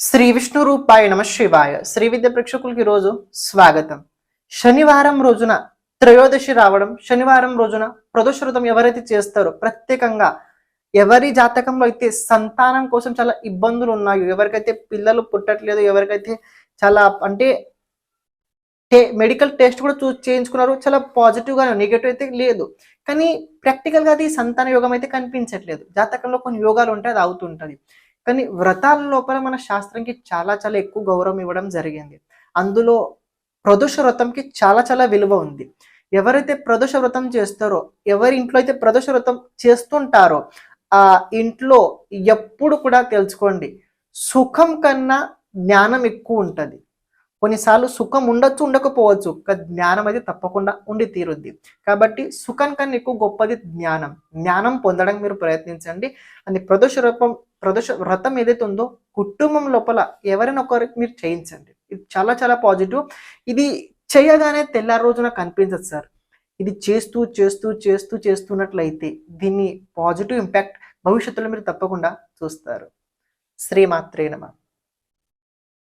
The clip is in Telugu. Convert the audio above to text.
శ్రీ విష్ణు రూపాయ నమ శివాయ. శ్రీ విద్య ప్రేక్షకులకి ఈరోజు స్వాగతం. శనివారం రోజున త్రయోదశి రావడం శనివారం రోజున ప్రదోష ఎవరైతే చేస్తారో ప్రత్యేకంగా ఎవరి జాతకంలో అయితే సంతానం కోసం చాలా ఇబ్బందులు ఉన్నాయో ఎవరికైతే పిల్లలు పుట్టట్లేదు ఎవరికైతే చాలా అంటే మెడికల్ టెస్ట్ కూడా చూ చేయించుకున్నారు చాలా పాజిటివ్గా నెగిటివ్ అయితే లేదు. కానీ ప్రాక్టికల్గా అది సంతాన యోగం అయితే కనిపించట్లేదు. జాతకంలో కొన్ని యోగాలు ఉంటాయి అది అవుతుంటది. కానీ వ్రతాల లోపల మన శాస్త్రంకి చాలా చాలా ఎక్కువ గౌరవం ఇవ్వడం జరిగింది. అందులో ప్రదోష వ్రతంకి చాలా చాలా విలువ ఉంది. ఎవరైతే ప్రదోష వ్రతం చేస్తారో ఎవరి ఇంట్లో అయితే ప్రదోష వ్రతం చేస్తుంటారో ఆ ఇంట్లో ఎప్పుడు కూడా తెలుసుకోండి సుఖం కన్నా జ్ఞానం ఎక్కువ ఉంటుంది. కొన్నిసార్లు సుఖం ఉండొచ్చు ఉండకపోవచ్చు జ్ఞానం అయితే తప్పకుండా ఉండి తీరుద్ది. కాబట్టి సుఖం కన్నా ఎక్కువ గొప్పది జ్ఞానం. జ్ఞానం పొందడానికి మీరు ప్రయత్నించండి. అని ప్రదోష రూపం ప్రదోష వ్రతం ఏదైతే ఉందో కుటుంబం లోపల ఎవరైనా ఒకరికి మీరు చేయించండి ఇది చాలా చాలా పాజిటివ్. ఇది చేయగానే తెల్లారి రోజున కనిపించదు సార్. ఇది చేస్తూ చేస్తూ చేస్తూ చేస్తున్నట్లయితే దీన్ని పాజిటివ్ ఇంపాక్ట్ భవిష్యత్తులో మీరు తప్పకుండా చూస్తారు. శ్రీమాత్రే నమ.